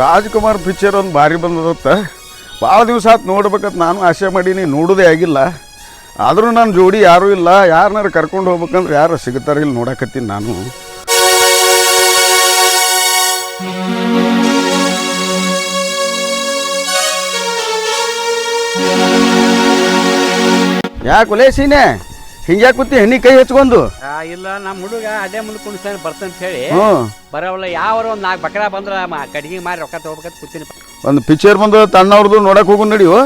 Rajkumar picture ಒಂದು ಭಾರಿ ಬಂದದತ್ತ. ಭಾಳ ದಿವಸ ಆತು ನೋಡ್ಬೇಕಂತ ನಾನು ಆಸೆ ಮಾಡೀನಿ, ನೋಡೋದೇ ಆಗಿಲ್ಲ. ಆದರೂ ನನ್ನ ಜೋಡಿ ಯಾರೂ ಇಲ್ಲ ಯಾರನ್ನಾರು ಕರ್ಕೊಂಡು ಹೋಗ್ಬೇಕಂದ್ರೆ ಯಾರು ಸಿಗುತ್ತಾರೆ ಇಲ್ಲಿ ನೋಡಕತ್ತೀನಿ ನಾನು. ಯಾಕೆ ಒಲೇ ಹಿಂಗ್ಯಾ ಕೂತಿ ಹೆಣ್ಣಿ ಕೈ ಹಚ್ಕೊಂಡು ಆ, ಇಲ್ಲ ನಮ್ಮ ಹುಡುಗ ಅದೇ ಮುಂದೆ ಕುಣಿಸ್ತಾನೆ ಬರ್ತಂತ ಹೇಳಿ. ಬರವಲ್ಲ ಬರೋಲ್ಲ ಯಾವಾರ ನಾಲ್ಕು ಬಕ್ರ ಬಂದ್ರ ಕಡಿಗೆ ಮಾಡಿ ರೊಕ್ಕ ತಗೋಬೇಕಂತ ಕೂತೀನಿ. ಒಂದು ಪಿಕ್ಚರ್ ಬಂದು ತಣ್ಣವ್ರದ್ದು ನೋಡಕ್ ಹೋಗು ನಡಿಯೋ.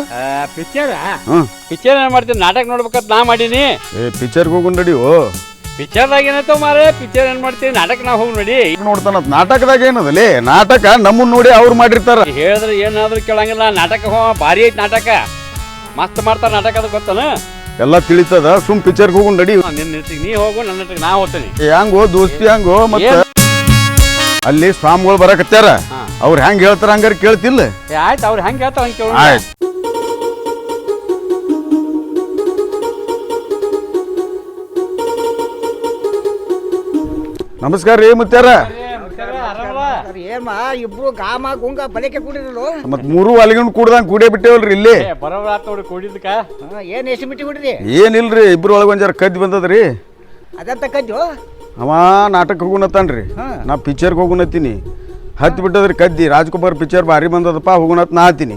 ಪಿಕ್ಚರ್ ಹ್ಮ್ ಪಿಕ್ಚರ್ ಏನ್ ಮಾಡ್ತೀನಿ? ನಾಟಕ ನೋಡ್ಬೇಕಂತ ನಾ ಮಾಡೀನಿ. ಏ ಪಿಕ್ಚರ್ಗೆ ಹೋಗು ನಡಿಯೋ. ಪಿಕ್ಚರ್ದಾಗ ಏನಾಯ್ತು ಮಾರ ಪಿಕ್ಚರ್ ಏನ್ ಮಾಡ್ತೀನಿ? ನಾಟಕ ನಾ ಹೋಗಿ ನೋಡಿ. ಈಗ ನೋಡ್ತಾನ ನಾಟಕದಾಗ ಏನದಲ್ಲಿ ನಾಟಕ ನಮ್ಮನ್ನ ನೋಡಿ ಅವ್ರು ಮಾಡಿರ್ತಾರ. ಹೇಳಿದ್ರೆ ಏನಾದ್ರೂ ಕೇಳಂಗಿಲ್ಲ ನಾಟಕ ಹೋ ಭಾರಿ ಐತಿ ನಾಟಕ. ಮಸ್ತ್ ಮಾಡ್ತಾರೆ ನಾಟಕ ಅದು ಗೊತ್ತಲ್ಲ ಎಲ್ಲ ತಿಳಿತದ? ಸುಮ್ ಪಿಕ್ಚರ್ಗೆ ಹೋಗಿ ನಡಿ. ನಿನ್ನ ನೀ ಹೋಗು ನನ್ನ ಹತ್ರಕ್ಕೆ ನಾ ಹೋಗ್ತೀನಿ. ಹೆಂಗೋ ದೋಸ್ತಿ ಹೆಂಗೋ ಮತ್ತೆ? ಅಲ್ಲಿ ಸ್ವಾಮಿಗಳು ಬರಕತ್ಯಾರ? ಅವ್ರು ಹೆಂಗ್ ಹೇಳ್ತಾರ ಹಂಗಾರ ಕೇಳ್ತಿಲ್ಲ? ಏ ಆಯ್ತು ಅವ್ರು ಹೆಂಗೆ ಹೇಳ್ತಾರ ಹಂಗೆ ಆಯ್ತು. ನಮಸ್ಕಾರ ರೀ ಮುತ್ಯಾರ. ಏನ್ಮ ಇಬ್ರು ಗಾಮ ಗುಂಗ ಬಲಕೆ ಕುಡಿದ್ರು. ಮತ್ ಮೂರು ಅಲ್ಲಿಗೂ ಕೂಡ್ದಂಗ ಕೂಡೇ ಬಿಟ್ಟೇವಲ್ರಿ ಇಲ್ಲಿ? ಬರೋಬ್ರ ಆತ್ ನೋಡಿ ಕೂಡಿದ್ಕ? ಏನ್ ಎಷ್ಟು ಮಿಟ್ಟಿ ಕುಡಿದ್ರಿ ಏನಿಲ್ರಿ ಇಬ್ರು ಒಳಗೆ ಒಂದ್ ಕದ್ದು ಬಂದದ್ರಿ. ಅದಂತ ಕದ್ದು ಅವ ನಾಟಕ ಹೋಗುಣತ್ತಾನ್ರಿ ನಾ ಪಿಕ್ಚರ್ಗೆ ಹೋಗುಣತ್ತೀನಿ ಹತ್ತು ಬಿಟ್ಟದ್ರಿ ಕದ್ದಿ. ರಾಜ್ಕುಮಾರ್ ಪಿಕ್ಚರ್ ಭಾರಿ ಬಂದದಪ್ಪ ಹೋಗುಣತ್ ನಾ ಹತ್ತೀನಿ.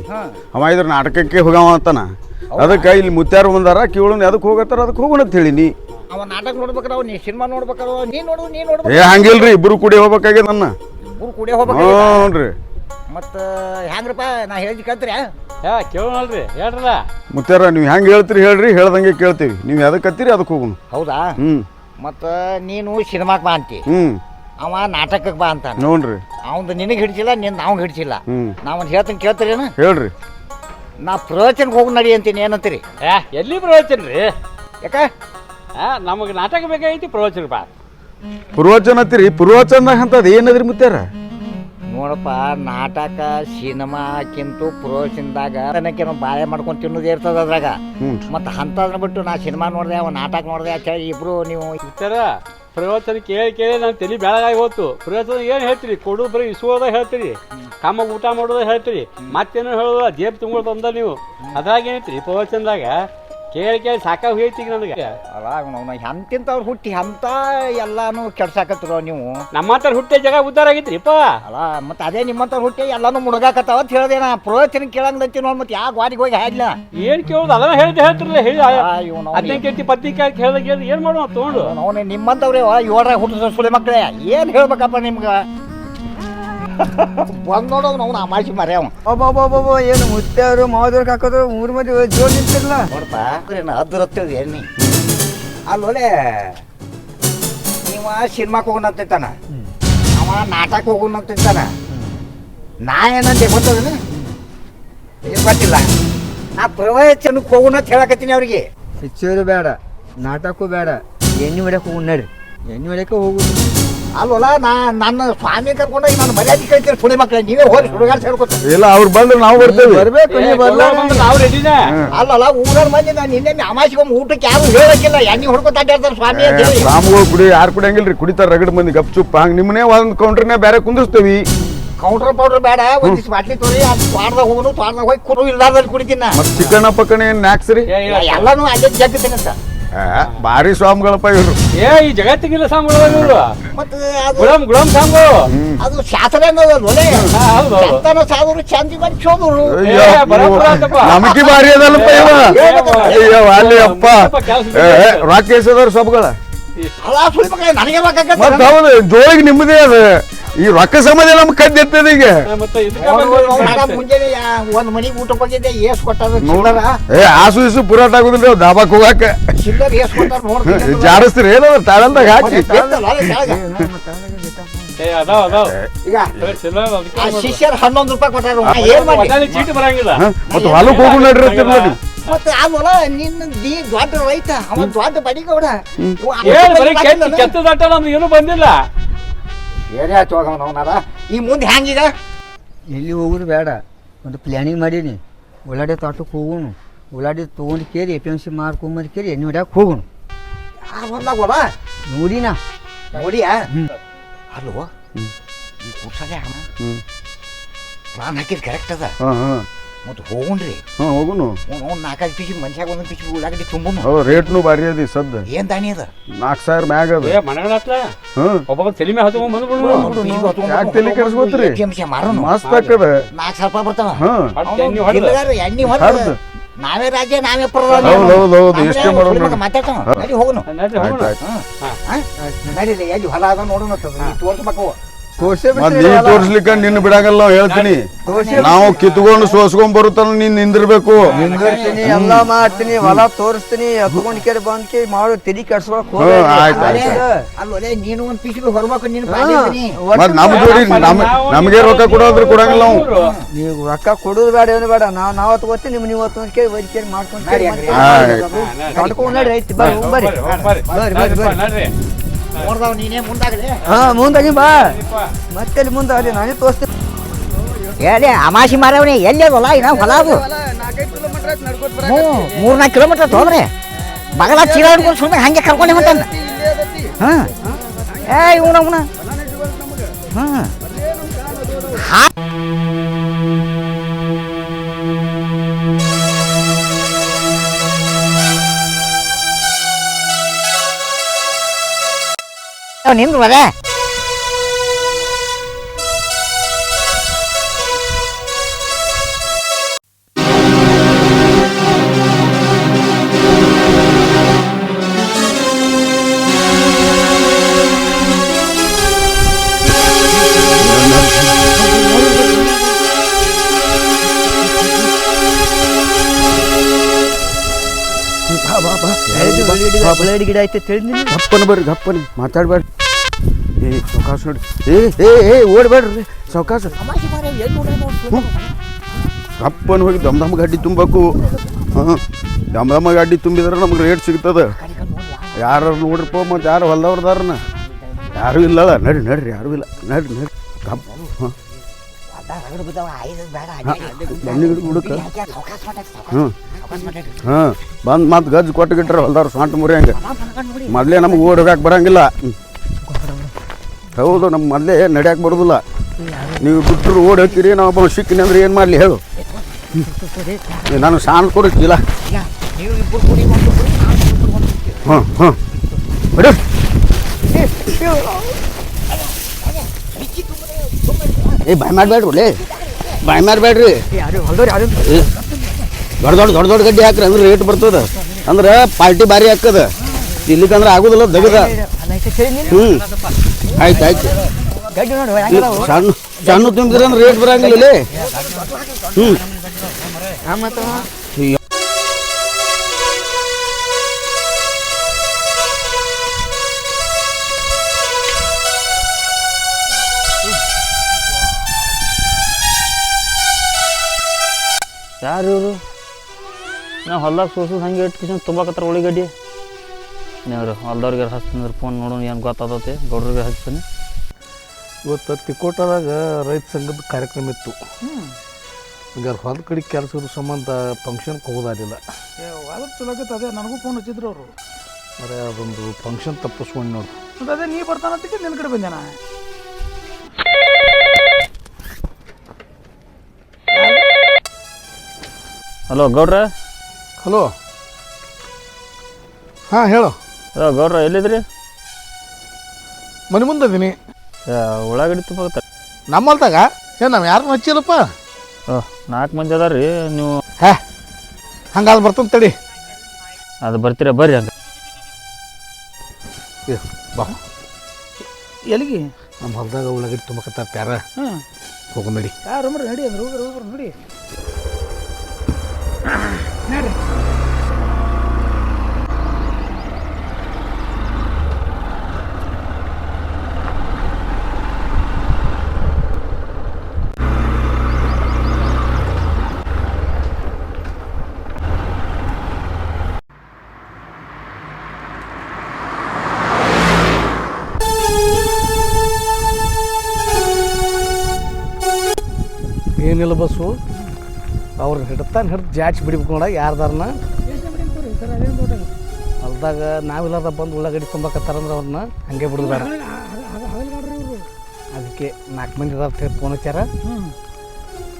ಅವ ಇದ್ರ ನಾಟಕಕ್ಕೆ ಹೋಗವ ಅಂತಾನ. ಅದಕ್ಕೆ ಇಲ್ಲಿ ಮುತ್ಯಾರ ಬಂದಾರ ಕೇಳೋಣ ಅದಕ್ಕೆ ಹೋಗತ್ತಾರ ಅದಕ್ಕೆ ಹೋಗೋಣ ಅಂತ ಹೇಳಿನಿ ಅವ ನಾಟಕ ನೋಡ್ಬೇಕಾರ ಅವ್ ನೀ ಸಿನಿಮಾ ನೋಡ್ಬೇಕಾರ ನೀ ನೋಡು ನೀ ನೋಡ್ಬೇಕು ಏ ಹಂಗಿಲ್ರಿ ಇಬ್ರು ಕೂಡಿ ಹೋಗ್ಬೇಕಾಗ್ಯದ ನನ್ನ. ಗುರು ಕುಡಿಯ ಹೋಗ್ಬೇಕು ಮತ್ತ ಹೆಂಗ್ರಪ್ಪ ನಾ ಹೇಳಿದ್ ಕೇಳ್ತೀರಾ? ಯಾ ಕೇಳೋಣಲ್ರಿ ಹೇಳ್ರಲ್ಲ. ಮುತ್ಯಾರ ನೀವು ಹೆಂಗೆ ಹೇಳ್ತೀರಿ ಹೇಳ್ರಿ ಹೇಳ್ದಂಗೆ ಕೇಳ್ತೀವಿ. ನೀವು ಯಾವ್ದಕ್ಕೆ ಕತ್ತೀರಿ ಅದಕ್ಕೆ ಹೋಗುಣ. ಹೌದಾ? ಹ್ಞೂ ಮತ್ತು ನೀನು ಸಿನಿಮಾಕ್ಕೆ ಬಾ ಅಂತಿ. ಹ್ಞೂ ಅವ ನಾಟಕಕ್ಕೆ ಬಾ ಅಂತ ನೋಡ್ರಿ ಅವಂದು ನಿನಗೆ ಹಿಡಿಸಿಲ್ಲ ನಿನ್ನ ಅವ್ನಿಗೆ ಹಿಡಿಸಿಲ್ಲ. ನಾವು ನಾವೊಂದು ಹೇಳ್ತೀನಿ ಕೇಳ್ತೀರೇನು? ಹೇಳ್ರಿ. ನಾ ಪ್ರವಚನಕ್ಕೆ ಹೋಗಿ ನಡಿ ಅಂತೀನಿ ಏನಂತೀರಿ? ಎಲ್ಲಿ ಪ್ರವಚನ ರೀ ಯಾಕ? ಆ, ನಮಗೆ ನಾಟಕ ಬೇಕಾಗೈತಿ ಪ್ರವಚನ ಬಾ. ಪೂರ್ವಚನ ಅಂತೀರಿ ಪೂರ್ವಚನದಾಗ ಅಂತದು ಏನದ್ರಿ ಮುತ್ತಾರ ನೋಡಪ್ಪ ನಾಟಕ ಸಿನಿಮಾಕ್ಕಿಂತೂ ಪುರೋಷನ್ದಾಗ ತನಕೇನೋ ಬಾಳೆ ಮಾಡ್ಕೊಂಡು ತಿನ್ನೋದು ಇರ್ತದ ಅದ್ರಾಗ. ಮತ್ತೆ ಮತ್ತು ಬಿಟ್ಟು ನಾ ಸಿನಿಮಾ ನೋಡಿದೆ ಅವ ನಾಟಕ ನೋಡಿದೆ ಅಂತ ಇಬ್ರು ನೀವು ಸರ ಪ್ರವಚನ ಕೇಳಿ ಕೇಳಿ ನಾನು ತಲೆ ಬೆಳಗಾಗಿ ಹೋತು ಪ್ರವಚನ ಏನು ಹೇಳ್ತೀರಿ? ಕೊಡು ಬರೀ ಇಸುವುದ ಹೇಳ್ತೀರಿ. ಕಾಮ ಊಟ ಮಾಡೋದ ಹೇಳ್ತೀರಿ. ಮತ್ತೇನು ಹೇಳೋದ ಜೇಬ್ ತುಂಬ ಬಂದ ನೀವು. ಅದ್ರಾಗ ಏನೈತ್ರಿ ಪ್ರವಚನದಾಗ ಕೇಳಿ ಕೇಳಿ ಸಾಕಾಗಿ ಹೋಯ್ತೀಗ ನನಗೆ. ಅಲ್ಲ ನಾವು ಹೆಂತಿಂತವ್ರು ಹುಟ್ಟಿ ಎಂತ ಎಲ್ಲಾನು ಕೆಡ್ಸಾಕತ್ತಿರೋ ನೀವು. ನಮ್ಮ ಹತ್ರ ಹುಟ್ಟಿ ಜಾಗ ಉದ್ದಾರ ಆಗಿದ್ರಿಪ್ಪ ಅಲ್ಲ ಮತ್ತೆ ಅದೇ ನಿಮ್ಮಂತವ್ರು ಹುಟ್ಟಿ ಎಲ್ಲಾನು ಮುಳುಗಾಕತ್ತಾವ ಅಂತ ಹೇಳ್ದೆ ನಾ. ಪ್ರವಚನ ಕೇಳಂಗ್ಲತ್ತಿ ನೋಡಿ ಮತ್ತೆ ಯಾವ ಗಾಡಿಗೆ ಹೋಗಿ ಹಾಗಿಲ್ಲ ಏನ್ ಕೇಳೋದು? ಅದನ್ನ ಹೇಳ್ದೆ ಹೇಳ್ತಿರಲ್ಲ ಹೇಳಿ ಅದೇ ಕೇಳ್ತಿ ಪತ್ನಿ ಕಾಯಿ ಏನು ಮಾಡುವ ತಗೊಂಡು? ಅವನೇ ನಿಮ್ಮಂತವ್ರೆ ಇವರ ಹುಟ್ಟಿದ ಸುಳಿ ಮಕ್ಕಳೇ ಏನು ಹೇಳ್ಬೇಕಪ್ಪ ನಿಮ್ಗೆ? ಬಂದ್ ನೋಡೋನು ಅವ್ನು ಆ ಮಾಸಿ ಮರೆ ಅವ ಏನು ಮುತ್ತೆಯವರು ಮಾವದವ್ರು ಹಾಕೋದ್ರು ಮೂರು ಮಂದಿ ಜೋ ನಿಂತಿರಲ್ಲ ನೋಡ್ತಾ ಏನು ಅದ್ರ ಹತ್ತಿರ ಎಣ್ಣೆ. ಅಲ್ಲೊಲೆ ನೀವ ಸಿನಿಮಾಕ್ಕೆ ಹೋಗೋಣ ಅಂತಿರ್ತಾನ ಅವ ನಾಟಕ ಹೋಗೋಣ ಅಂತಿರ್ತಾನ ನಾ ಏನಂತೆ ಗೊತ್ತದೇನು ಬರ್ತಿಲ್ಲ ಗೊತ್ತಿಲ್ಲ. ನಾ ಪ್ರವಚನಕ್ಕೆ ಹೋಗೋಣ ಅಂತ ಹೇಳಕತ್ತೀನಿ ಅವ್ರಿಗೆ. ಹೆಚ್ಚುವರಿ ಬೇಡ ನಾಟಕೂ ಬೇಡ ಎಣ್ಣೆ ಹೊಡ್ಯಕ್ಕೆ ಹೋಗೋಣ ರೀ ಎಣ್ಣೆ ಹೊಡ್ಯಕ್ಕೆ ಹೋಗುದು ಅಲ್ವಲ್ಲ ನಾ ನನ್ನ ಸ್ವಾಮಿ ಕರ್ಕೊಂಡು ನಾನು ಮರ್ಯಾದೆ ಕೇಳ್ತೀರಿ ಪುಣೆ ಮಕ್ಕಳ ನೀವೇ ಹೋಗಿ ಹುಡುಗಾರ ಸೇರ್ಕೊತ ಇಲ್ಲ ಅವ್ರು ಬಂದ್ರೆ ನಾವು ಬರ್ತೇವೆ. ಬರಬೇಕು ನೀವು ಬರ್ಲ ನಾವು ರೆಡಿನೇ ಅಲ್ಲಲ್ಲ ಊರ ಮಂದಿ ನಾನು ನಿನ್ನೆ ಅಮಾಸಿಗೊಮ್ಮೆ ಊಟಕ್ಕೆ ಯಾರು ಹೇಳಕ್ಕಿಲ್ಲ ಎಣ್ಣೆ ಹೊಡ್ಕೊತ ಅಡ್ಡಾಡ್ತಾರೆ ಸ್ವಾಮಿ ಅಂತ ಹೇಳಿ. ರಾಮಗಳು ಕುಡಿ ಯಾರು ರೀ ಕುಡಿತಾರ ರಗಡ್ ಮಂದಿ ಗಪ್ಚುಪ್ ಹಂಗೆ ನಿಮ್ಮನೇ ಒಂದು ಕೌಂಟ್ರನ್ನೇ ಬೇರೆ ಕುಂದಿಸ್ತೇವಿ ಕೌಂಟರ್ ಪೌಡರ್ ಬೇಡ ಒಂದಿಸ್ ಬಾಟ್ಲಿ ತೊಳಿ ಅದು ತ್ವಾರದಾಗ ಹೋಗೋನು ತ್ವಾರದಾಗ ಹೋಗಿ ಕುರು ಇಲ್ಲಾರ್ದಲ್ಲಿ ಕುಡಿತೀನಿ ಮತ್ತೆ ಚಿಕನ್ ಪಕ್ಕನ ಏನು ನ್ಯಾಕ್ಸ್ ರೀ? ಎಲ್ಲಾನು ಅಲ್ಲೇ ಜಗ್ತೀನಿ ಅಂತ ಬಾರಿ ಸ್ವಾಮಿಗಳಪ್ಪ ಇವರು ಏ ಈ ಜಗತ್ತಿಗಿಲ್ಲ ಸಾಂಗಳು ಇವರು ಮತ್ತೆ ಶಾಸ್ತ್ರ ಚಂದಿ ಏ, ಅದಲ್ಲಪ್ಪ ಇವ ಏ, ಅಲ್ಲಿ ಅಪ್ಪ ರಾಕೇಶ್ ಅದಾರ ಸ್ವಾಮಿಗಳ ಹೌದು ಜೋಳಿಗೆ ನಿಮ್ಮದೇ ಅದು ಈ ರೊಕ್ಕ ಸಮಾಧಾನ ನಮ್ಗೆ ಕದ್ದಿರ್ತದ ಈಗ. ಮುಂಜಾನೆ ಒಂದ್ ಮನಿ ಊಟ ಹೋಗಿದ್ದೆ ಏಸ್ ಕೊಟ್ಟಾರ ಏ ಆಸು ಇಸು ಪುರಾಟ ಆಗುದಿಲ್ಲ ದಾಬಾಕ್ ಹೋಗಾಕ. ಚಿಲ್ಲರ್ ಏಸ್ ಜಾಡಿಸ್ತೀರಿ ಏನದ ತಾಳಂದಾಗ ಹಾಕಿ. ಶಿಷ್ಯರ್ ಹನ್ನೊಂದು ರೂಪಾಯಿ ಕೊಟ್ಟಾರ ಏನ್ ಮಾಡಿ ಚೀಟಿ ಬರಂಗಿಲ್ಲ. ಮತ್ತೆ ಹೊಲಕ್ಕೆ ಹೋಗಿ ನೋಡಿ. ಮತ್ತೆ ಆ ನಿನ್ನ ದೊಡ್ಡ ರೈತ ಅವನ್ ದೊಡ್ಡ ಬಡಿಗೌಡ. ಏನು ಬಂದಿಲ್ಲ. ಏನೇ ಆಯ್ತು ಹೋಗವ ಈ ಮುಂದೆ ಹ್ಯಾಂಗಿದ ಎಲ್ಲಿ ಹೋಗೋದು ಬೇಡ. ಒಂದು ಪ್ಲ್ಯಾನಿಂಗ್ ಮಾಡೀನಿ. ಉಳ್ಳಾಡೆ ತೋಟಕ್ಕೆ ಹೋಗೋಣ. ಉಳ್ಳಾಡಿ ತೊಗೊಂಡು ಕೇರಿ ಎ ಪಿ ಎಂ ಸಿ ಮಾರ್ಕೊಂಬಂದು ಕೇರಿ ಎಣ್ಣೆ ಹೊಡ್ಯಾಕೆ ಹೋಗೋಣ. ಆ ಹೊಲ್ದಾಗ ಹೋದ ನೋಡಿನ. ಪ್ಲಾನ್ ಹಾಕಿದ್ ಕರೆಕ್ಟ್ ಅದ. ಹಾಂ ಹಾಂ ಮತ್ತೆ ಹೋಗುಣ್ರಿ. ಹಾಂ ಹೋಗುನು. ಒಂದು ನಾಲ್ಕೈದು ಪೀಸಿ ಮನುಷ್ಯಾಗ ಒಂದೊಂದು ಪೀಸಿ ಉಳ್ಳಾಗಡ್ಡಿ ತುಂಬುನು. ರೇಟ್ನು ಭಾರಿ ಅದಿ ಸದ್ದ. ಏನ್ ದಾಣಿ ಅದ? ನಾಲ್ಕು ಸಾವಿರ ಮ್ಯಾಗ ಅದ. ಏ ಮನೆಗಳತ್ತ ಹಾಂ. ಒಬ್ಬ ತಲೆ ಮೇಲೆ ಹತ್ಕೊಂಡ್ ಬಂದ್ಬಿಡು. ಯಾಕ್ ತಲಿ ಕೆಡ್ಸ್ಕೊತೀರಿ? ಮಾರೋನು. ಮಸ್ತ್ ಆಕದ ನಾಲ್ಕು ಸಾವಿರ ರೂಪಾಯಿ ಬರ್ತಾವ. ಹಾಂ. ಎಣ್ಣೆ ಹೊಡ್ದ್. ಎಣ್ಣೆ. ನಾವೇ ರಾಜ್ಯ ನಾವೇ ಹೌದು ಮಾತಾಡೋಣ ಹೌದ್, ಎಷ್ಟೇ ಮಾಡೋಣ ನೋಡಿ. ಮಾತಾಡ್ತಾವ. ನಡಿ ಹೋಗುನು. ನಡ್ರಿ ಹೋಗೋಣ. ಆಯ್ತು ನಡೀಲಿ ಎಲ್ಲಿ ಹೊಲ ಅದ ನೋಡೋಣ ತೋರ್ಸ್ಬೇಕು ತೋರ್ಸೇ ಮತ್ ನೀ ತೋರ್ಸ್ಲಿಕ್ಕ ನಿನ್ನ ಬಿಡಾಗಲ್ಲ ನಾವ್ ಹೇಳ್ತೀನಿ. ನಾವು ಕಿತ್ಕೊಂಡು ಸೋಸ್ಕೊಂಡ್ ಬರುತ್ತಾನ ನೀನ್ ನಿಂದಿರ್ಬೇಕು. ನಿಂದಿರ್ತೀನಿ ಎಲ್ಲ ಮಾಡ್ತೀನಿ ಹೊಲ ತೋರಿಸ್ತೀನಿ ಎತ್ಕೊಂಡ್ ಕೇರಿ ಬಂದ್ ಕೇಳಿ ಮಾಡು ತಲಿ ಕೆಡ್ಸ್ಕೊಳಕ್ ನೀನು ಒಂದು ಪೀಸಿಗೆ ಹೊರಬೇಕು ನೀನು ಮತ್ ನಮ್ ಜೋಡಿ ನಮ್ ನಮಗೆ ರೊಕ್ಕ ಕೊಡೋದ್ರ ಕೊಡಂಗಿಲ್ಲ ನಾವು. ನೀವು ರೊಕ್ಕ ಕೊಡೋದು ಬೇಡ ಏನು ಬೇಡ. ನಾವ್ ನಾವ್ ತಗೋತೀನಿ ನಿಮ್ ನೀವು ಹೊತ್ತು ಕೇಳಿ ವೈದ್ಯ ಕೇಳಿ ಮಾಡ್ಕೊಂಡ್ ಬರ್ರಿ ಬರ್ರಿ ಬರ್ರಿ, ನೋಡ್ದಾವ್ ನೀನೇ ಮುಂದಾಗಲೇ. ಹಾ ಮುಂದಾಗಿ ಬಾ. ಮತ್ತೆ ಅಲ್ಲಿ ಮುಂದೆ ಅಲ್ಲಿ ನಾನೇ ತೋರಿಸ್ತೀನಿ. ಹೇಳಿ ಅಮಾಸಿ ಮಾರವನಿ ಎಲ್ಲಿ ಹೊಲ ಇನ್ನ ಹೊಲ ಅದು? ಮೂರ್ನಾಲ್ಕು ಕಿಲೋಮೀಟರ್ ಹೋದ್ರೆ ಬಗಲ ಚೀಲ ಹಿಡ್ಕೊಂಡು ಸುಮ್ಮನೆ ಹಂಗೆ ಕರ್ಕೊಂಡೆ ಮತ್ತೆ ಹಾಂ ಏ ಇವನ ಅವನ ಹಾಂ ನಿಂದು ಮಗ ಬಳ್ಳಾಡಿ ಗಿಡ ಐತೆ ತಿಳಿದ್ ಗಪ್ಪನ ಬರ್ರಿ ಗಪ್ಪನ ಮಾತಾಡ್ಬೇಡ್ರಿ ಏ ಸಾವಕಾಶ ನೋಡಿ. ಏ ಏ ಏ ಓಡಬೇಡ್ರಿ ಸಾವಕಾಶ ಗಪ್ಪನ ಹೋಗಿ ದಮ್ ದಮ್ ಗಡ್ಡಿ ತುಂಬಬೇಕು ಹಾಂ ದಮ್ ದಮ್ಮ ಗಡ್ಡಿ ತುಂಬಿದ್ರೆ ನಮ್ಗೆ ರೇಟ್ ಸಿಗ್ತದೆ. ಯಾರು ನೋಡ್ರಿಪ್ಪ ಮತ್ತು ಯಾರು ಹೊಲ್ದವ್ರದಾರನ? ಯಾರೂ ಇಲ್ಲಲ್ಲ ನಡ್ರಿ ನಡ್ರಿ ಯಾರು ಇಲ್ಲ. ನಡ್ರಿ ನಡ್ರಿ ಗಪ್ ಹಾಂ. ಹಾಂ ಬಂದು ಮತ್ತೆ ಗಜ್ಜು ಕೊಟ್ಟು ಗಿಟ್ರ ಹೊಲ್ದವ್ರು ಸಾಂಟ್ ಮುರಿ ಹಂಗೆ ಮೊದಲೇ ನಮ್ಗೆ ಓಡ್ ಹೋಗಕ್ಕೆ ಬರಂಗಿಲ್ಲ. ಹೌದು ನಮ್ಮ ಮೊದಲೇ ನಡ್ಯಾಕೆ ಬರೋದಿಲ್ಲ. ನೀವು ಬಿಟ್ಟರು ಓಡಿ ಹೋಗ್ತೀರಿ, ನಾವು ಒಬ್ಬ ಸಿಕ್ಕಿನಿ ಅಂದ್ರೆ ಏನು ಮಾಡಲಿ ಹೇಳು. ನಾನು ಸಾಣ ಕೊಡುತ್ತಿಲ್ಲ. ಹಾಂ ಹಾಂ ಏ, ಬಾಯ್ ಮಾಡಬೇಡ್ರಿ ಬಾಯ್ ಮಾಡಬೇಡ್ರಿ. ದೊಡ್ಡ ದೊಡ್ಡ ದೊಡ್ಡ ದೊಡ್ಡ ಗಡ್ಡಿ ಹಾಕ್ರಿ, ಅಂದ್ರೆ ರೇಟ್ ಬರ್ತದ. ಅಂದ್ರೆ ಪಾರ್ಟಿ ಭಾರಿ ಹಾಕದ. ಇಲ್ಲಿಕಂದ್ರೆ ಆಗುದಿಲ್ಲ, ದಗದ. ಹ್ಞೂ ಆಯ್ತು ಆಯ್ತು. ಗಡ್ಡಿ ನೋಡು ಇಲ್ಲ, ಸಣ್ಣ ಸಣ್ಣ ತುಂಬಿದ್ರೆ ಅಂದ್ರೆ ರೇಟ್ ಬರಂಗಿಲ್ಲ ಲೇ. ಹ್ಞೂ ಮತ್ತೆ ಯಾರು ಇವರು? ನಾ ಹೊಲ್ದಾಗ ಸೋಸೋದು ಹಂಗೆ ಇಟ್ಟು ಕಿಶನ್ ತುಂಬಾಕತ್ತಾರ ಉಳಿಗಡ್ಡಿ. ನೀವ್ರು ಹೊಲ್ದವ್ರಿಗೆ ಹಚ್ತಂದ್ರೆ ಫೋನ್ ನೋಡೋಣ ಏನು ಗೊತ್ತಾದತಿ? ಗೌಡ್ರಿಗೆ ಹಚ್ತೀನಿ. ಇವತ್ತು ತಿಕೋಟದಾಗ ರೈತ ಸಂಘದ ಕಾರ್ಯಕ್ರಮ ಇತ್ತು. ಈಗ ಹೊಲದ ಕಡೆ ಕೆಲಸದ ಸಂಬಂಧ ಫಂಕ್ಷನ್ಗೆ ಹೋಗೋದಾಗಿಲ್ಲ ಅದ್ರ ಚಲೋ ಆಗತ್ತೆ ಅದೇ ನನಗೂ ಫೋನ್ ಹಚ್ಚಿದ್ರು ಅವರು. ಅದೇ ಅದೊಂದು ಫಂಕ್ಷನ್ ತಪ್ಪಿಸ್ಕೊಂಡು ನೋಡು. ಮತ್ತೆ ಅದೇ ನೀ ಬರ್ತಾನಂತಕ್ಕೆ ನಿನ್ನ ಕಡೆ ಬಂದೆ ನಾ ಹಲೋ ಗೌಡ್ರ? ಹಲೋ. ಹಾಂ ಹೇಳು. ಹಲೋ ಗೌಡ್ರ ಎಲ್ಲಿದ್ರಿ? ಮನೆ ಮುಂದೆ ಇದೀನಿ. ಏ, ಉಳ್ಳಾಗಡ್ಡಿ ತುಂಬ ನಮ್ಮ ಹೊಲ್ದಾಗ? ಏನು ನಾವು ಯಾರನ್ನ ಹಚ್ಚಿಲ್ಲಪ್ಪ? ಓಹ್ ನಾಲ್ಕು ಮಂದಿ ಅದಾರ ರೀ ನೀವು ಹೇ ಹಂಗಾದ್ರೆ ಬರ್ತಾನೆ ತಡಿ. ಅದು ಬರ್ತೀರಾ ಬರ್ರಿ ಹಂಗೆ ಏ, ಬಾ. ಎಲ್ಲಿಗೆ? ನಮ್ಮ ಹೊಲ್ದಾಗ ಉಳ್ಳಾಗಡ್ಡಿ ತುಂಬಕತ್ತಾರ ಪ್ಯಾರ. ಹಾಂ ಹೋಗು ನಡಿ. ಯಾರು ನಡಿ ಅಂದ್ರೆ ಹೋಗ್ರಿ ಹೋಗ್ರಿ ನೋಡಿ. ನಡ್ರಿ. ಏನಿಲ್ಲ ಬಸ್ಸು. ಅವ್ರನ್ನ ಹಿಡ್ತಾನೆ ಹಿಡ್ದು ಜಾಚಿ ಬಿಡ್ಬೇಕು ನೋಡ ಯಾರ್ದಾರನ್ನ ಹೊಲ್ದಾಗ ನಾವಿಲ್ಲದ ಬಂದು ಉಳ್ಳಾಗಡ್ಡಿ ತುಂಬಕತ್ತಾರಂದ್ರೆ ಅವ್ರನ್ನ ಹಂಗೆ ಬಿಡುದು ಬೇಡ ಅದಕ್ಕೆ ನಾಲ್ಕು ಮಂದಿ ಅದಾರ ಫೋನ್ ಹಚ್ಚಾರ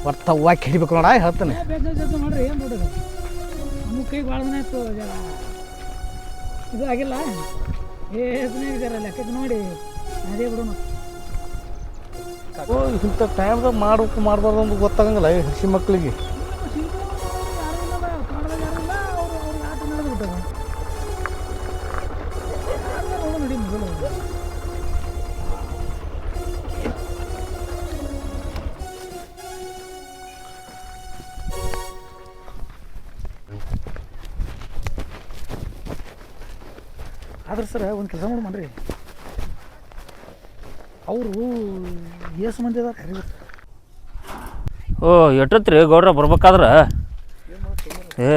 ಒಟ್ಟು ತವ್ವಾಕಿ ಹಿಡಿಬೇಕು ನೋಡ ಹೇಳ್ತಾನೆ. ಇದು ಆಗಿಲ್ಲ? ನೋಡಿ. ಅದೇ ಬಿಡೋಣ. ಇಂಥ ಟೈಮ್ದಾಗ ಮಾಡ್ಬೇಕು, ಮಾಡಬಾರ್ದು ಅಂತ ಗೊತ್ತಾಗಂಗಿಲ್ಲ ಈ ಹಸಿ ಮಕ್ಕಳಿಗೆ ಆದ್ರೆ ಸರ್, ಒಂದು ಕೆಲಸ ಮಾಡಿ ಮಾಡ್ರಿ ಅವರು ಏಸು ಮಂದಿ ಅದಾರೆ. ಓ ಎಟ್ಟತ್ರಿ ಗೌಡ್ರ ಬರ್ಬೇಕಾದ್ರೆ? ಏ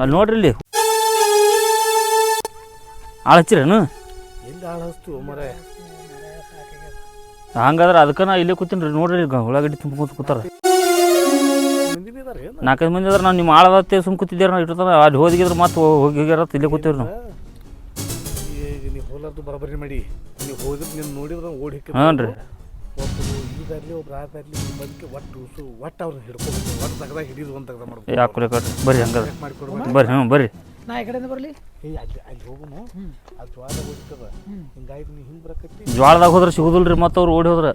ಅಲ್ಲಿ ನೋಡ್ರಿ ಇಲ್ಲಿ. ಆಳು ಹಚ್ಚಿರೇನು ಎಲ್ಲಿ ಮರೆ ಹಂಗಾದ್ರೆ ಅದಕ್ಕೆ ನಾ ಇಲ್ಲೇ ಕೂತೀನಿ ರೀ. ನೋಡ್ರಿ ಈಗ ಉಳ್ಳಾಗಡ್ಡಿ ಕೂತ್ ಕೂತಾರ. ನಾಲ್ಕೈದು ಮಂದಿ ಅದ್ರ. ನಾವು ನಿಮ್ಮ ಆಳದತ್ತೆ ಸುಮ್ ಕೂತಿದ್ದೀರ. ನಾವು ಇಟ್ಟಿರ್ತಾರ ಅಲ್ಲಿ ಹೋದಿಗಿದ್ರೆ ಮತ್ತೆ ಹೋಗಿರತ್ತೆ ಇಲ್ಲೇ ಕೂತೀವಿ ನಾವು. ನೀವು ಹೋಲಾರ್ದು ಬರಬರಿ ಮಾಡಿ. ನೀವು ಹೋದ್ರೆ ನೀನು ನೋಡಿದ್ರೆ ಓಡಿ ಹಾಕಿ ಹಾಂ ರೀ ಒಬ್ಬರು ಇದಾಗಲಿ ಒಬ್ರು ಆದಾಗಲಿ ಬಂದು ಒಟ್ಟು ಉಸು ಒಟ್ಟು ಅವ್ರನ್ನ ಹಿಡ್ಕೋಬೇಕು. ಒಟ್ಟು ತಗದಾಗ ಹಿಡಿದು ಒಂದು ತಗದ ಮಾಡ್ಬೇಕು ಯಾಕೆ ಕಟ್ರಿ? ಬರ್ರಿ ಬರಿ ಮಾಡಿಕೊಡು ಬರ್ರಿ ಹ್ಞೂ ಬರ್ರಿ. ನಾ ಈ ಕಡೆಯಿಂದ ಬರಲಿ? ಏ ಅಲ್ಲಿ ಅಲ್ಲಿ ಹೋಗುನು. ಅದು ಜ್ವಾಲ ಹೋಗ್ತದ. ಹಿಂಗಾಗಿ ನೀವು ಹಿಂಗೆ ಬರಕತ್ತಿ? ಜ್ವಾಳದಾಗ ಹೋದ್ರೆ ಸಿಗುದಿಲ್ರಿ ಮತ್ತೆ ಅವ್ರು ಓಡಿ ಹೋದ್ರೆ.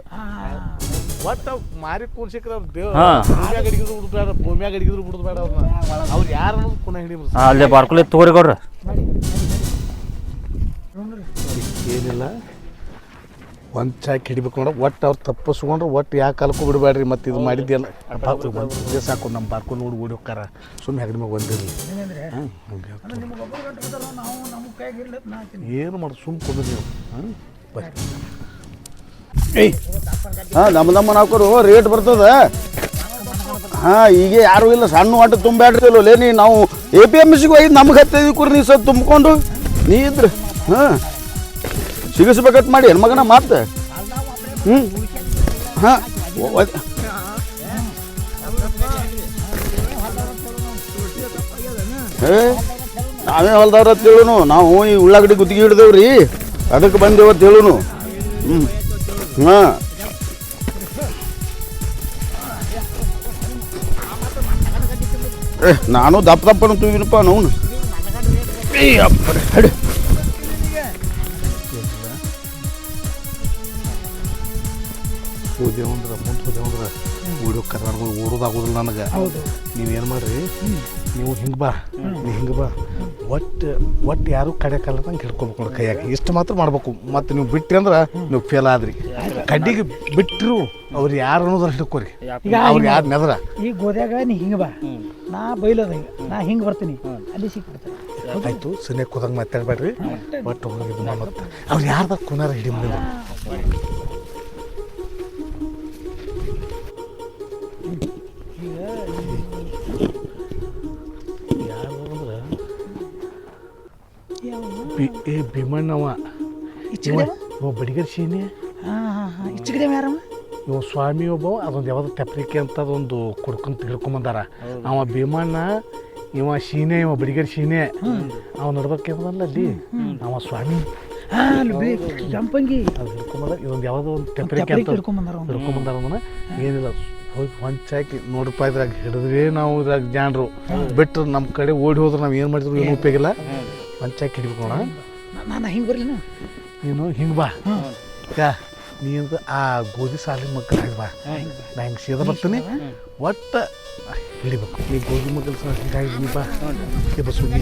ಒಟ್ಟು ಮಾರಿ ಕೂರ್ಸಿಕ್ರ ಅವ್ರು ದೇವ್ ಹಾ. ಭೂಮಿಯಾಗ ಅಡಿಗಿದ್ರು ಬಿಡುದು ಬೇಡ ಭೂಮಿಯಾಗ ಅಡಿಗಿದ್ರು ಬಿಡುದು ಬೇಡ ಅವ್ರನ್ನ ಅವ್ರು ಯಾರು ಅನ್ನೋದು ಪುನಃ ಹಿಡಿದ್ರು ಅಲ್ಲೇ ಬಾರ್ಕೊಲೆ ತಗೋರಿ ಗೌಡ್ರ. ಏನಿಲ್ಲ. ಒಂದು ಚಾಕ್ ಹಿಡಿಬೇಕು ನೋಡ ಒಟ್ಟು ಅವ್ರು ತಪ್ಪಿಸ್ಕೊಂಡ್ರೆ ಒಟ್ಟು ಯಾಕೆ ಕಾಲಕ್ಕೂ ಬಿಡಬೇಡ್ರಿ ಮತ್ತು ಇದು ಮಾಡಿದ್ದೇನು ಒಂದು ಸಾಕು ನಮ್ಮ ಬಾರ್ಕೊಂಡು ನೋಡಿ ಓಡಿ ಹೋಗ್ತಾರ. ಸುಮ್ಮನೆ ಹೆಗಡಿ ಮ್ಯಾಗ ಒಂದಿರಲಿ ನಾವು ಏನು ಮಾಡೋದು ಸುಮ್ಮ ಕೊಡ್ರಿ ನೀವು. ಹಾಂ ಬರ್ರಿ. ಹಾಂ ನಮ್ಮ ನಮ್ಮ ನಾಲ್ಕರು ರೇಟ್ ಬರ್ತದ? ಹಾಂ ಈಗ ಯಾರು ಇಲ್ಲ ಸಣ್ಣ ಆಟ ತುಂಬ್ಯಾಡ್ರಿ ಲೇ ನೀ ನಾವು ಎ ಪಿ ಎಂ ಸಿಗೆ ಹೋಗಿ ನಮ್ಗೆ ಹತ್ತೈದು ಕುರಿ ನೀ ಸದ್ ತುಂಬಿಕೊಂಡು. ನೀ ಇದ್ರಿ. ಹಾಂ. ಸಿಗಿಸ್ಬೇಕತ್ ಮಾಡಿ, ಹೆಣ್ಮಗನ ಮಾತು. ಹ್ಞೂ ಹಾಂ. ಏ ನಾವೇ ಹೊಲ್ದವ್ರ ಅಂತ ಹೇಳುನು. ನಾವು ಈ ಉಳ್ಳಾಗಡ್ಡಿ ಗುತ್ತಿಗೆ ಹಿಡ್ದೇವ್ರಿ. ಅದಕ್ಕೆ ಬಂದೇವ ತಿಳುನು ಹ್ಞೂ ಹಾಂ. ಏ, ನಾನು ದಪ್ಪ ದಪ್ಪನ ತೂಗಿನಪ್ಪ ನೋನು ಅಪ್ಪ. ಹಡಿ ಹೋದೇವಂದ್ರೆ ಮುಂದೆ ಹೋದೆವು ಅಂದ್ರೆ ಉಳಿಯೋ ಕರ್ನಾಟಕ ಓಡೋದಾಗೋದಿಲ್ಲ ನನಗೆ. ನೀವೇನು ಮಾಡ್ರಿ? ನೀವು ಹಿಂಗೆ ಬಾ ನೀ ಹಿಂಗೆ ಬಾ. ಒಟ್ಟು ಒಟ್ಟು ಯಾರು ಕಡೆ ಕಲ್ಲದಂಗೆ ಹಿಡ್ಕೊಬೇಕು ನೋಡಿ ಕೈಯಾಗಿ. ಇಷ್ಟು ಮಾತ್ರ ಮಾಡ್ಬೇಕು. ಮತ್ತು ನೀವು ಬಿಟ್ರಿ ಅಂದ್ರೆ ನೀವು ಫೇಲ್ ಆದ್ರಿ. ಕಡ್ಡಿಗೆ ಬಿಟ್ಟರು ಅವ್ರು ಯಾರು ಅನ್ನೋದ್ರ ಹಿಡ್ಕೋರಿ. ಈಗ ಅವ್ರು ಯಾರು ನೆದ್ರ? ಈ ಗೋದ್ಯಾಗ ನೀ ಹಿಂಗೆ ಬಾ. ನಾ ಬೈಲೋದ ಈಗ ನಾ ಹಿಂಗೆ ಬರ್ತೀನಿ. ಅಲ್ಲಿ ಸಿಕ್ಬಿಡ್ತೀನಿ. ಆಯ್ತು ಸುನೇ ಕೂದಂಗೆ ಮಾತಾಡ್ಬೇಡ್ರಿ. ಒಟ್ಟು ಹೋಗಿ ಅವ್ರು ಯಾರ್ದಾಗ ಕುನಾರ ಹಿಡಿ ನೀವು? ಭೀಮಣ್ಣವ ಇವ ಇವ ಬಡಿಗರ್ ಶೀನಿ. ಹಾಂ ಹಾಂ ಹಾಂ. ಇಚ್ಚ ಕಡೆ ಯಾರಮ್ಮ? ಇವ ಸ್ವಾಮಿ ಒಬ್ಬ ಅದೊಂದು ಯಾವ್ದು ತೆಪ್ರಿಕೆ ಅಂತ ಅದೊಂದು ಕುಡ್ಕೊಂಡ್ ತಿಳ್ಕೊಂಬಂದಾರ. ಅವ ಭೀಮಣ್ಣ ಇವ ಶೀನೆ ಇವ ಬಡಿಗರ್ ಶೀನೆ. ಅವ ನಡ್ಬೇಕಂದಲ್ಲ ಅಲ್ಲಿ? ಅವ ಸ್ವಾಮಿ. ಜಂಪಂಗಿ. ಅದು ಹಿಡ್ಕೊಂಬಂದ ಇದೊಂದು ಯಾವುದೋ ಒಂದು ತೆಪ್ರಿಕೆ ಅಂತ ಹಿಡ್ಕೊಂಬಂದಾರ ಅವ್ನು. ಹಿಡ್ಕೊಂಬಂದಾರ ಏನಿಲ್ಲ ಹೋಗಿ ಹೊಂಚಾಕಿ ನೋಡಪ್ಪ ಇದ್ರಾಗ ಹಿಡಿದ್ರೆ ನಾವು ಇದ್ರಾಗ ಜಾಣರು ಬಿಟ್ಟರು ನಮ್ಮ ಕಡೆ ಓಡಿ ಹೋದ್ರೆ ನಾವು ಏನು ಮಾಡಿದ್ರು ಏನು ಉಪಯೋಗಿಲ್ಲ ಹೊಂಚಾಕಿ ಹಿಡಿಬೇಕು ನೋಡ ನಾನು ಹಿಂಗೆ ಬರಲಿನ ನೀನು ಹಿಂಗೆ ಬಾ ಯಾ ನೀನು ಆ ಗೋಧಿ ಸಾಲಿನ ಮಕ್ಕಳು ಹಾಗೆ ಬಾ ನಾ ಹಿಂಗೆ ಸೀದಾ ಬರ್ತೀನಿ ಒಟ್ಟು ಹಿಡಿಬೇಕು ನೀ ಗೋಧಿ ಮಕ್ಕಳು ಸಹ ಹಿಂಗಾಗಿ ನೀ ಬಾ ಈ ಬಸ್ ಒಟ್ಟು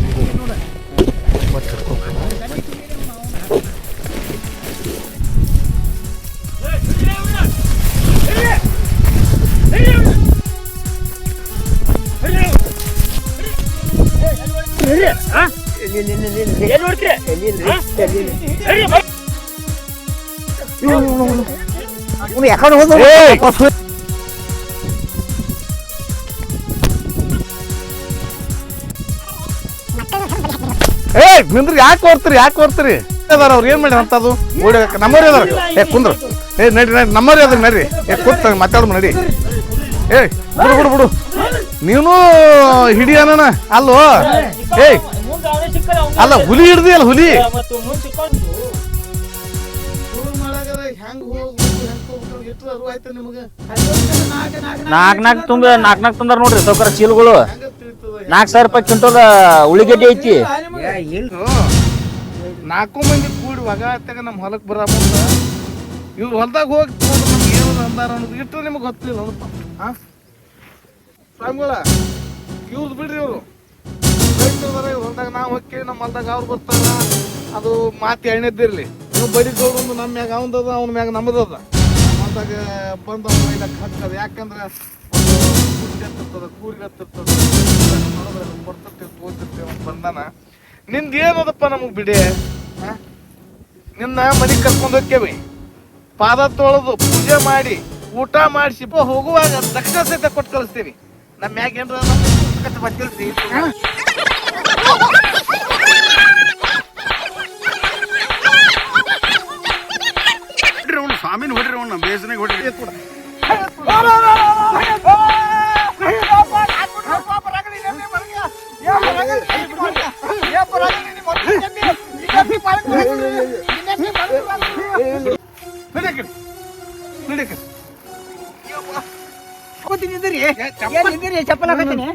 ಹಿಡ್ಕೊ ಇವ್ನು ಯಾಕಡೆ ನಿಂದ್ರಿ ಯಾಕೆ ಹೋಗ್ತೀರಿ ಯಾಕೆ ಹೋಗ್ತೀರಿ ಅದಾರ ಅವ್ರು ಏನು ಮಾಡಿ ಅಂತದು ಓಡಿ ನಮ್ಮವ್ರಿ ಅದಾರ ಏ ಕುಂದ್ರ ಏ ನಡಿ ನಡಿ ನಮ್ಮವ್ರಿ ಅದ್ರ ನಡ್ರಿ ಏ ಕೂತ ಮಾತಾಡ್ಮ ನಡಿ ಏ ಬಿಡು ಬಿಡು ಬಿಡು ನೀನು ಹಿಡಿಯನನ ಅಣ್ಣ ಅಲ್ಲೋ. ಏಯ್ ಅಲ್ಲ ಹುಲಿ ಹಿಡ್ದಿ ಅಲ್ಲ ಹುಲಿ ನಿಮಗೆ? ನಾಲ್ಕು ನಾಲ್ಕು ತುಂಬ ನಾಲ್ಕು ನಾಲ್ಕು ತಂದಾರ ನೋಡ್ರಿ ಸೌಕರ ಚೀಲಗಳು. ನಾಲ್ಕು ಸಾವಿರ ರೂಪಾಯಿ ಕ್ವಿಂಟಲ್ ಉಳ್ಳಿಗಡ್ಡಿ ಐತಿ. ನಾಲ್ಕು ಮಂದಿ ಕೂಡಿ ಒಗಾತಾಗ ನಮ್ಮ ಹೊಲಕ್ಕೆ ಬರ ಇವ್ರು ಹೊಲ್ದಾಗ ಹೋಗಿ ತಗೊಂಡು ನಮ್ಗೆ ಏನು ಅಂದಾರ ಅನ್ನೋದು ಇಟ್ಟು ನಿಮಗೆ ಗೊತ್ತಿಲ್ಲ. ಸ್ವಾಮಿಗಳ ಇವ್ರದ್ದು ಬಿಡ್ರಿ ಇವರು. ಇವ್ರು ಹೊಲ್ದಾಗ ನಾವು ಹೋಗಿ ನಮ್ಮ ಹೊಲ್ದಾಗ ಅವ್ರು ಬರ್ತಾರ. ಅದು ಮಾತು ಎಣ್ಣೆದ್ದಿರ್ಲಿ ನೀವು ಬರೀ ಗೌಡಂದು ನಮ್ಮ ಮ್ಯಾಗ ಅವಂದದ ಅವ್ನ ಮ್ಯಾಗ ನಮ್ಮದದ ಹೊಲ್ದಾಗ ಬಂದ ಒಯ್ಲಕ್ಕೆ ಹಾಕದ ಯಾಕಂದ್ರೆ ಒಂದು ಕುಟ್ಟಿ ಹತ್ತಿರ್ತದ ಕೂರಿಗೆ ಹತ್ತಿರ್ತದ. ಕೊಡ್ತಿರ್ತೀವಿ ತೋತಿರ್ತೀವಿ ಅವ್ನು ಬಂದಾನ ನಿಂದ ಏನದಪ್ಪ ನಮಗೆ ಬಿಡಿ? ನಿನ್ನ ಮನೆಗೆ ಕರ್ಕೊಂಡು ಹೋಗ್ತೇವೆ ಪಾದ ತೊಳೆದು ಪೂಜೆ ಮಾಡಿ ಊಟ ಮಾಡಿಸಿ ಹೋಗುವಾಗ ದಕ್ಷಿಣ ಸಹಿತ ಕೊಟ್ಟು ಕಳಿಸ್ತೀವಿ. ನಮ್ಮ ಮ್ಯಾಗ ಏನ್ರ ಬರ್ತಿಲ್ರಿ ಹೊಡ್ರಿ ಅವ್ನು ಸ್ವಾಮಿನ ಹೊಡ್ರಿ ಅವ್ನು ಬೇಸನಿಗೆ ಹೊಡ್ರಿ ಚಪ್ಪಲ್ ಹಾಕತ್ತೀನಿ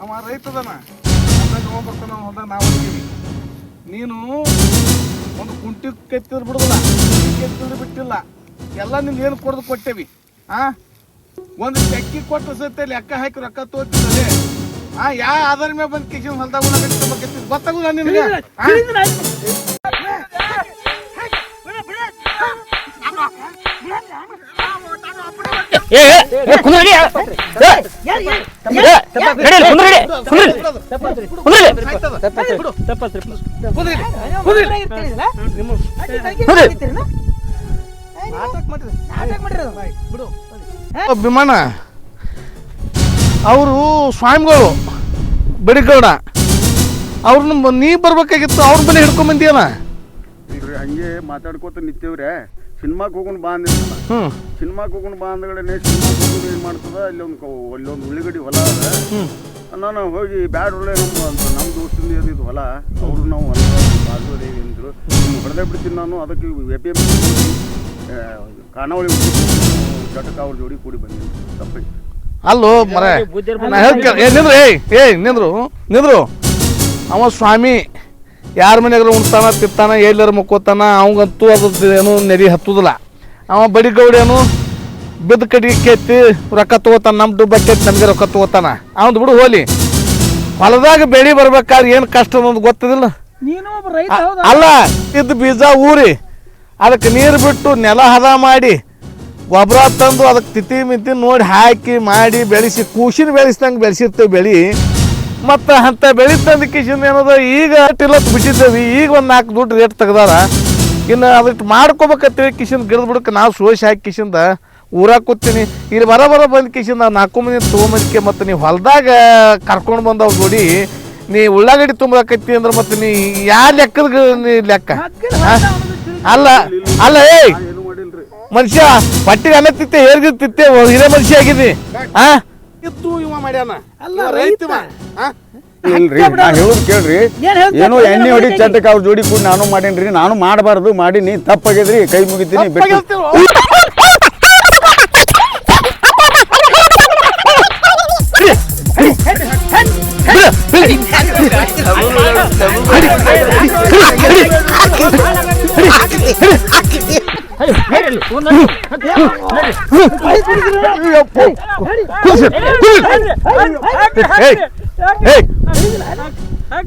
ಅವ ರೈತದನ ಬರ್ತಾನ ಹೊಲ್ದಾಗ ನಾವು ಹೋಗ್ತೀವಿ. ನೀನು ಒಂದು ಕುಂಟಿ ಕೆತ್ತಿದ್ರು ಬಿಡುದಿಲ್ಲ. ಕೆತ್ತಿದ್ರು ಬಿಟ್ಟಿಲ್ಲ. ಎಲ್ಲ ನಿಮ್ಗೆ ಏನು ಕೊಡ್ದು ಕೊಟ್ಟೇವಿ? ಆ? ಒಂದು ಚಕ್ಕಿ ಕೊಟ್ಟು ಸತ್ತೆ ಲೆಕ್ಕ ಹಾಕಿ ರೊಕ್ಕ ತೋತಿದ್ದಲ್ಲಿ ಆ ಯಾ ಆಧಾರ ಮೇಲೆ ಬಂದು ಕಿಶನ್ ಹೊಲ್ದಾಗ ಗೊತ್ತಾಗುದ ನಿನಗೆ? ಏ ಕುಂದ್ರಿ. ಭೀಮಣ್ಣ. ಅವರು ಸ್ವಾಮಿಗಳು ಬಡಿಗೌಡ. ಅವ್ರನ್ನ ನೀ ಬರ್ಬೇಕಾಗಿತ್ತು ಅವ್ರ ಮನೆ ಹಿಡ್ಕೊಂಡ್ ಬಂದಿಯಲ್ಲ? ಹಂಗೆ ಮಾತಾಡ್ಕೋತ ನಿಂತೇವ್ರೆ. ಸಿನಿಮಾಕ್ಕೆ ಹೋಗೋಣ ಬಾ ಅಂದ ಹ್ಮ್. ಸಿನಿಮಾಕ್ಕೆ ಹೋಗೋಣ ಬಾ ಅಂದಗಡೆ ಸಿನಿಮಾಕ್ಕೆ ಹೋಗೋದು ಏನು ಮಾಡ್ತದ? ಅಲ್ಲೊಂದು ಒಂದು ಅಲ್ಲೊಂದು ಒಂದು ಉಳ್ಳಿಗಡ್ಡಿ ಹೊಲ ಅದ. ಹ್ಮ್. ನಾನು ಹೋಗಿ ಬ್ಯಾಡ ಒಳ್ಳೆ ನಮ್ಮ ಅಂತ ನಮ್ಮ ದೋಸ್ತಿಂದ ಏನಿದ್ ಹೊಲ. ಅವರು ನಾವು ಹೊಲ ಬಾಜುದೇವಿ ಅಂದರು. ಹೊಡೆದೇ ಬಿಡ್ತೀನಿ ನಾನು. ಅದಕ್ಕೆ ಎ ಪಿ ಎಂ ಖಾನಾವಳಿ ಜಟಕ ಅವ್ರ ಜೋಡಿ ಕೂಡಿ ಬಂದಿ. ತಪ್ಪೈತಿ ಅಲ್ಲೋ ಮರ. ನಾ ಏ ನಿಂದ್ರು ಏಯ್ ಏಯ್ ನಿಂದ್ರು ನಿಂದ್ರು. ಅವ ಸ್ವಾಮಿ ಯಾರ ಮನೆಯಾಗ್ರ ಉಣ್ತಾನ ತಿತ್ತಾನ ಎಲ್ಲರ ಮುಕ್ಕೋತಾನ ಅವಂಗಂತೂ ಅದು ಏನು ನೆರಿ ಹತ್ತುದಿಲ್ಲ. ಅವ ಬಡಿ ಏನು ಬಿದ್ದ ಕಡಿಗೆ ಕೆತ್ತಿ ರೊಕ್ಕ ತಗೋತಾನ ನಮ್ಮ ಡುಬ್ಬ ಕೆತ್ತಿ ನಮಗೆ ರೊಕ್ಕ ತಗೋತಾನ. ಅವನು ಬಿಡು ಹೋಲಿ. ಹೊಲದಾಗ ಬೆಳಿ ಬರ್ಬೇಕಾದ್ರೆ ಏನು ಕಷ್ಟ ಅನ್ನೋದು ಗೊತ್ತದಿಲ್ಲ. ಅಲ್ಲ ಇದ್ದ ಬೀಜ ಊರಿ. ಅದಕ್ಕೆ ನೀರು ಬಿಟ್ಟು ನೆಲ ಹದ ಮಾಡಿ ಗೊಬ್ಬರ ತಂದು ಅದಕ್ಕೆ ತಿತಿ ಮಿತಿ ನೋಡಿ ಹಾಕಿ ಮಾಡಿ ಬೆಳೆಸಿ ಕೂಸಿನ ಬೆಳೆಸಿದಂಗೆ ಬೆಳೆಸಿರ್ತೇವೆ ಬೆಳಿ. ಮತ್ತು ಅಂತ ಬೆಳಿತಂದ ಕಿಶನ್ ಕಿಶಿಂದ ಏನದ? ಈಗ ಟಿಲ್ಲತ್ ಬಿಟ್ಟಿದ್ದೇವೆ. ಈಗ ಒಂದು ನಾಲ್ಕು ದುಡ್ಡು ರೇಟ್ ತೆಗ್ದಾರ. ಇನ್ನು ಅದಕ್ಕೆ ಮಾಡ್ಕೋಬೇಕಂತೇಳಿ ಕಿಶನ್ ಗಿಡದ ಬಿಡಕ್ಕೆ ನಾವು ಸೋಸಿ ಹಾಕಿ ಕಿಶಿಂದ ಊರಾಗ ಕೂತೀನಿ. ಇಲ್ಲಿ ಬರ ಬರ ಬಂದು ಕಿಶಿಂದ ನಾಲ್ಕು ಮಂದಿ ತೊಗೊಂಬಂದಕ್ಕೆ ಮತ್ತು ನೀವು ಹೊಲದಾಗ ಕರ್ಕೊಂಡು ಬಂದವ್ ಜೋಡಿ ನೀ ಉಳ್ಳಾಗಡ್ಡಿ ತುಂಬಕತ್ತಿ ಅಂದ್ರೆ ಮತ್ತೆ ನೀ ಯಾ ಲೆಕ್ಕದ ನೀ ಲೆಕ್ಕ? ಅಲ್ಲ ಅಲ್ಲ ಏಯ್! ಮನುಷ್ಯ ಪಟ್ಟಿಗೆ ಅನ್ನ ತಿತ್ತೆ ಹೇರ್ಗಿ ತಿತ್ತೆ ಹಿರೇ ಮನುಷ್ಯ ಆಗಿದ್ದೀನಿ ಆ ಇತ್ತು ಇವ ಮಾಡ್ಯಾನ ಅಲ್ಲ, ರೈತ. ಇಲ್ರಿ ನಾ ಹೇಳುದು ಕೇಳ್ರಿ ಏನ್ ಎಣ್ಣೆ ಹೊಡಿ ಚಂದಕ್ಕೆ ಅವ್ರ ಜೋಡಿ ಕೂಡ ನಾನು ಮಾಡೇನ್ರಿ ನಾನು ಮಾಡಬಾರ್ದು ಮಾಡೀನಿ ತಪ್ಪಾಗಿದ್ರಿ ಕೈ ಮುಗಿತೀನಿ ಬಿಟ್ಟು ತಪ್ಪಾಗಿರ್ತೀವ.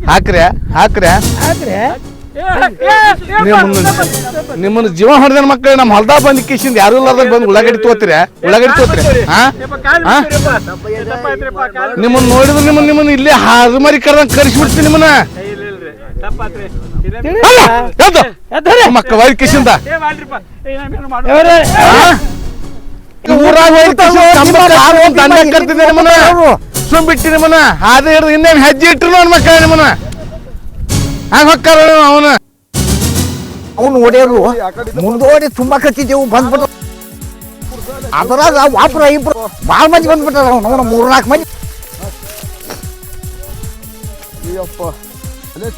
ಹಾಕ್ರಿ ಹಾಕ್ರ್ಯಾ ನಿಮ್ಮನ್ನ ನಿಮ್ಮನ್ನ ಜೀವ ಹೊಡೆದ ಮಕ್ಕಳು ನಮ್ಮ ಹೊಲ್ದಾಗ ಬಂದ್ ಕಿಶಿಂದ ಯಾರು ಇಲ್ಲದಾಗ ಬಂದು ಉಳ್ಳಾಗಡ್ಡಿ ತೋತ್ರಿ ಉಳ್ಳಾಗಡ್ಡಿ ತೋತ್ರಿ ಹಾ? ನಿಮ್ಮನ್ನ ನೋಡಿದ್ರೆ ನಿಮ್ಮನ್ನ ನಿಮ್ಮನ್ನ ಇಲ್ಲೇ ಹಾದು ಮರಿ ಕರ್ದಂಗ್ ಕರ್ಸಿಬಿಡ್ತೀನಿ ನಿಮ್ಮನ್ನ. ಎದ್ದು. ಮಕ್ಕ ವೈದ್ ಕಿಶಿಂದ ಊರಾಗ ವೈದ್ ಕಿಶಿಂದ ಕಂಬಕ್ಕೆ ಹಾರು ಅಂತ ಅಂದ ಕರ್ತಿದ್ದೆ ನಿಮ್ಮನ್ನ ಸುಮ್ ಬಿಟ್ಟಿ ನಿಮ್ಮನ್ನ. ಹಾದು ಹಿಡ್ದು ಇನ್ನೇನು ಹೆಜ್ಜೆ ಇಟ್ರು ನನ್ನ ಮಕ್ಕಳ ನಿಮ್ಮನ್ನ. ಹಂಗ ಹೊಕ್ಕಾರ ಅವನ ಅವ್ನು. ಹೊಡೆಯೋರು ಮುಂದೋಡಿ ತುಂಬಾ ಕತ್ತಿದ್ದೆವು ಬಂದ್ಬಿಟ್ಟು ಅದ್ರಾಗ ವಾಪರ ಇಬ್ರು ಭಾಳ ಮಂದಿ ಬಂದ್ಬಿಟ್ಟಾರ ಅವ್ನು ಮೂರು ನಾಲ್ಕು ಮಂದಿ. ಅಯ್ಯಪ್ಪ. ಅಲ್ಲೇ